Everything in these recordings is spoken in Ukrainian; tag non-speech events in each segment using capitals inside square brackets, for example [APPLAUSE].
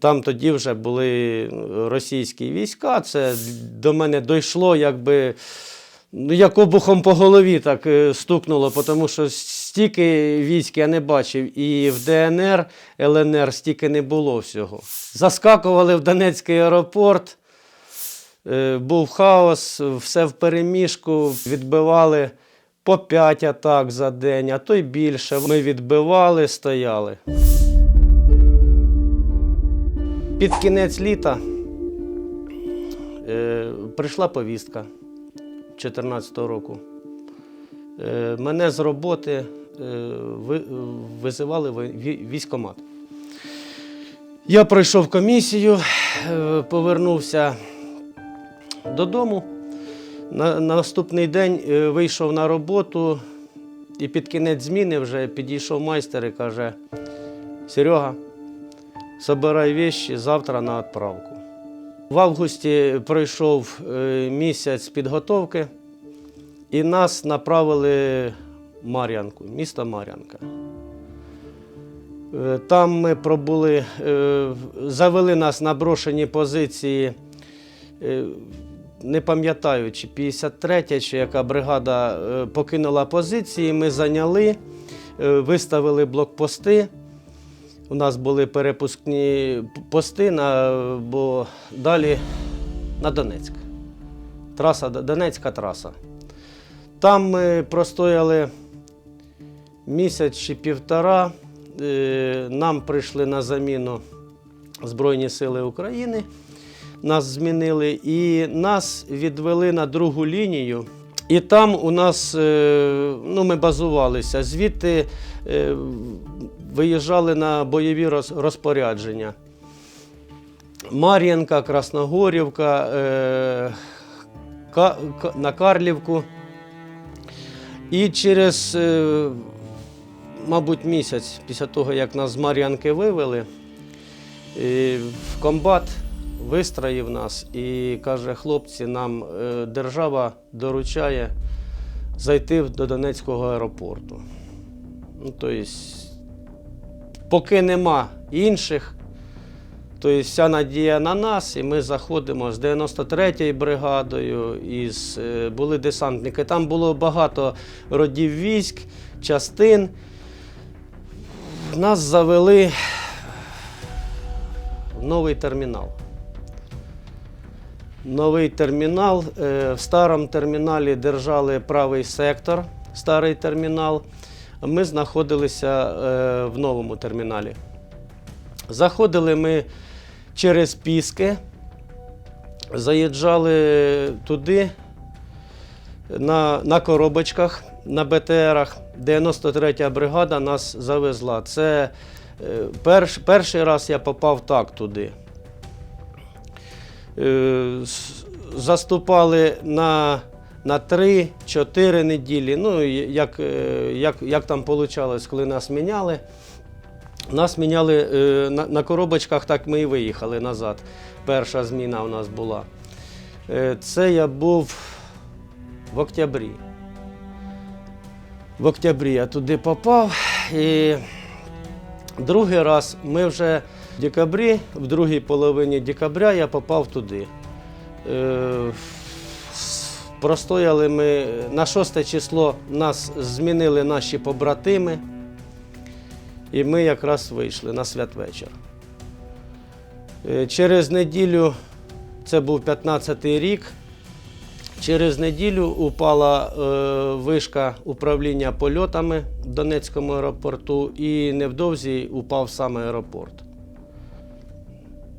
Там тоді вже були російські війська. Це до мене дійшло, якби ну, як обухом по голові так е, стукнуло, тому що стільки військ я не бачив. І в ДНР, ЛНР стільки не було всього. Заскакували в Донецький аеропорт. Е, Був хаос, все в переміжку, відбивали по 5 атак за день, а то й більше. Ми відбивали, стояли. Під кінець літа е, прийшла повістка 2014 року. Е, мене з роботи е, ви, визивали в вій- військкомат. Я пройшов комісію, е, повернувся додому. На наступний день е, вийшов на роботу і під кінець зміни вже підійшов майстер і каже: Серега, собирай вещи завтра на відправку. В августі пройшов е, місяць підготовки, і нас направили в Мар'янку, місто Мар'янка. Е, Там ми пробули, е, завели нас на брошені позиції. Не пам'ятаю, чи 53 чи яка бригада покинула позиції, ми зайняли, виставили блокпости. У нас були перепускні пости, на, бо далі на Донецьк. Траса, Донецька траса. Там ми простояли місяць чи півтора. Е, Нам прийшли на заміну Збройні Сили України. Нас змінили і нас відвели на другу лінію. І там у нас е, ну, ми базувалися. Звідти е, виїжджали на бойові розпорядження. Мар'їнка, Красногорівка, е, на Карлівку. І через, е, мабуть, місяць після того, як нас з Мар'янки вивели, в комбат вистроїв нас і каже, хлопці, нам е, держава доручає зайти до Донецького аеропорту. Ну, тобто, поки нема інших, то вся надія на нас, і ми заходимо з 93-ю бригадою, із, е, були десантники. Там було багато родів військ, частин. Нас завели в новий термінал. Новий термінал. Е, В старому терміналі держали правий сектор, старий термінал. Ми знаходилися е, в новому терміналі. Заходили ми через Піски, заїжджали туди на, на коробочках, на БТРах. 93-я бригада нас завезла. Це е, перш, перший раз я попав так туди. Е, Заступали на, на 3-4 неділі. Ну, як, е, як, як там вийшло, коли нас міняли. Нас міняли е, на, на коробочках, так ми і виїхали назад. Перша зміна у нас була. Е, Це я був в октябрі. В октябрі я туди попав. І другий раз ми вже в декабрі, в другій половині декабря я попав туди. Простояли ми на 6 число нас змінили наші побратими. І ми якраз вийшли на святвечір. Е, Через неділю, це був 15-й рік, через неділю упала е, вишка управління польотами в Донецькому аеропорту і невдовзі упав сам аеропорт.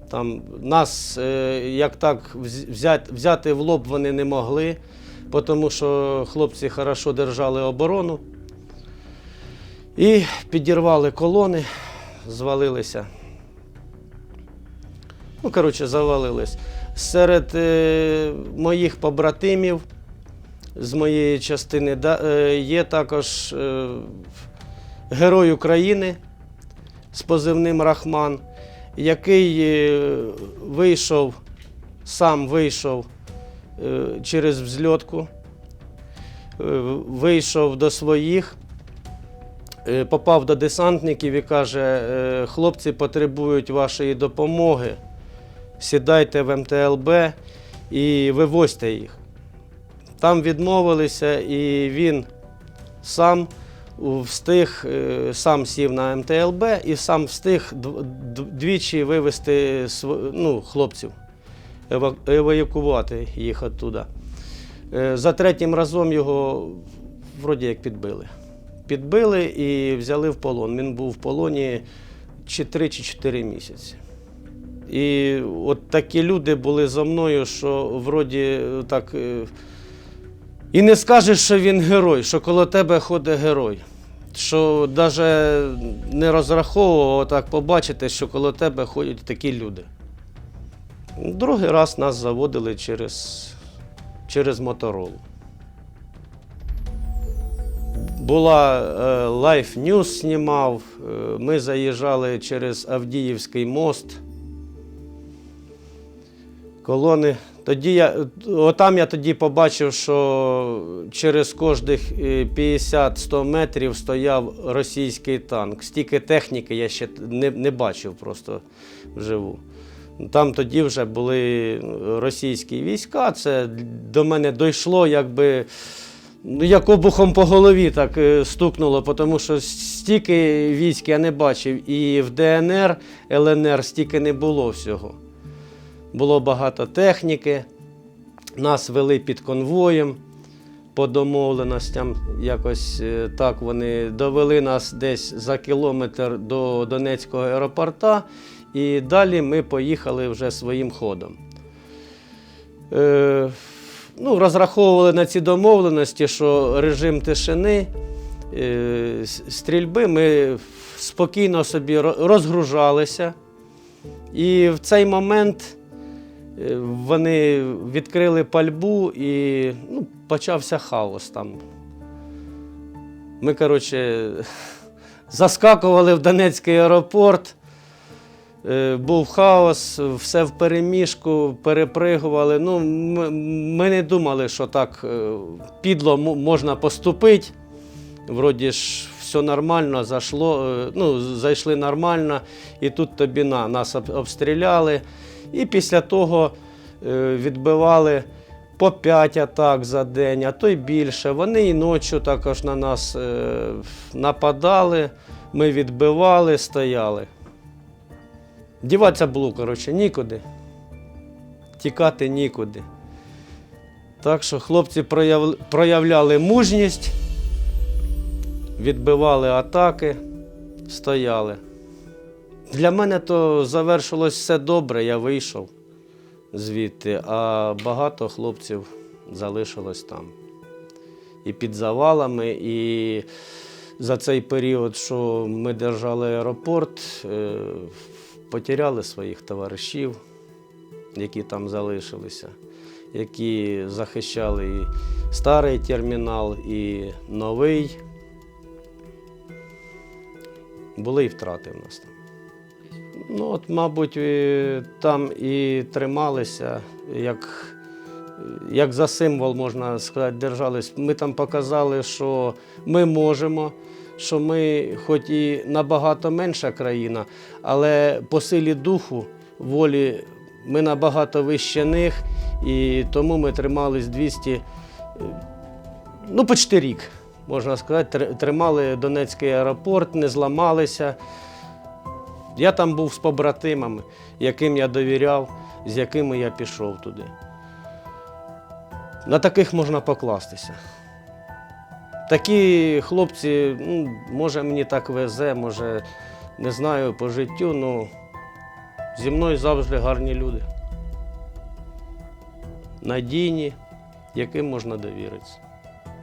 Там нас е, як так взяти, взяти в лоб вони не могли, тому що хлопці хорошо держали оборону. І підірвали колони, звалилися. Ну, коротше, завалились. Серед е, моїх побратимів з моєї частини е, є також герой України з позивним Рахман, який е, вийшов, сам вийшов е, через взльотку, е, вийшов до своїх. попав до десантників і каже: хлопці потребують вашої допомоги. Сідайте в МТЛБ і вивозьте їх. Там відмовилися, і він сам встиг, е, сам сів на МТЛБ і сам встиг дв- дв- двічі вивезти ну, хлопців, ева- евакуювати їх оттуда. Е, За третім разом його вроді як підбили. Підбили і взяли в полон. Він був в полоні чи 3 чи 4 місяці. І от такі люди були за мною, що вроді так. І не скажеш, що він герой, що коло тебе ходить герой. Що навіть не розраховував так побачити, що коло тебе ходять такі люди. Другий раз нас заводили через, через Моторолу. Була е, Life News знімав, е, ми заїжджали через Авдіївський мост. Колони. Тоді я, отам я тоді побачив, що через кожних е, 50-100 метрів стояв російський танк. Стільки техніки я ще не, не бачив просто вживу. Там тоді вже були російські війська. Це до мене дійшло, якби. Ну, як обухом по голові так е, стукнуло, тому що стільки військ я не бачив. І в ДНР, ЛНР стільки не було всього. Було багато техніки, нас вели під конвоєм по домовленостям. Якось е, так вони довели нас десь за кілометр до Донецького аеропорта, і далі ми поїхали вже своїм ходом. Е, ну, розраховували на ці домовленості, що режим тишини, е, стрільби, ми спокійно собі розгружалися. І в цей момент вони відкрили пальбу і ну, почався хаос там. Ми, коротше, [LAUGHS] заскакували в Донецький аеропорт. Е, Був хаос, все в переміжку, перепригували. Ну, ми, не думали, що так е, підло можна поступити. Вроді ж все нормально, зайшло, е, ну, зайшли нормально, і тут тобі на, нас обстріляли. І після того е, відбивали по 5 атак за день, а то й більше. Вони і ночі також на нас е, нападали, ми відбивали, стояли. Діватися було, коротше, нікуди. Тікати нікуди. Так що хлопці прояв... проявляли мужність, відбивали атаки, стояли. Для мене то завершилось все добре, я вийшов звідти, а багато хлопців залишилось там. І під завалами, і за цей період, що ми держали аеропорт, е, потеряли своїх товаришів, які там залишилися, які захищали і старий термінал, і новий. Були і втрати в нас. Ну, от, мабуть, е, там і трималися, як, як за символ, можна сказати, держались. Ми там показали, що ми можемо, що ми, хоч і набагато менша країна, але по силі духу, волі ми набагато вище них, і тому ми тримались 200, е, ну, почти рік, можна сказати, тримали Донецький аеропорт, не зламалися. Я там був з побратимами, яким я довіряв, з якими я пішов туди. На таких можна покластися. Такі хлопці, ну, може, мені так везе, може, не знаю по життю, ну зі мною завжди гарні люди. Надійні, яким можна довіритися.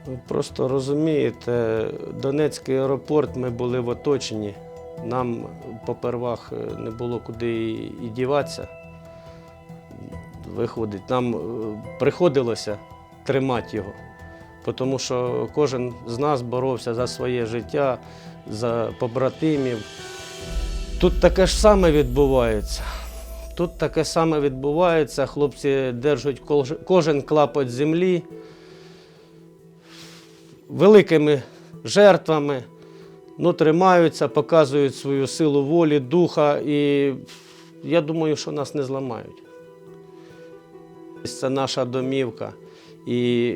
Ви просто розумієте, Донецький аеропорт ми були в оточенні. Нам попервах е, не було куди і- діватися. Виходить, нам е, приходилося тримати його, тому що кожен з нас боровся за своє життя, за побратимів. Тут таке ж саме відбувається. Тут таке саме відбувається. Хлопці держать кожен клапоть землі великими жертвами. Ну, тримаються, показують свою силу волі, духа, і я думаю, що нас не зламають. Це наша домівка. І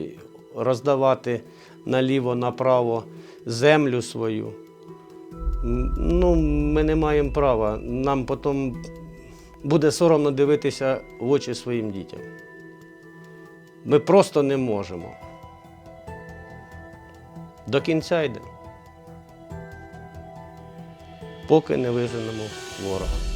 роздавати наліво-направо землю свою. Ну, ми не маємо права. Нам потім буде соромно дивитися в очі своїм дітям. Ми просто не можемо. До кінця йдемо. Поки не виженемо ворога.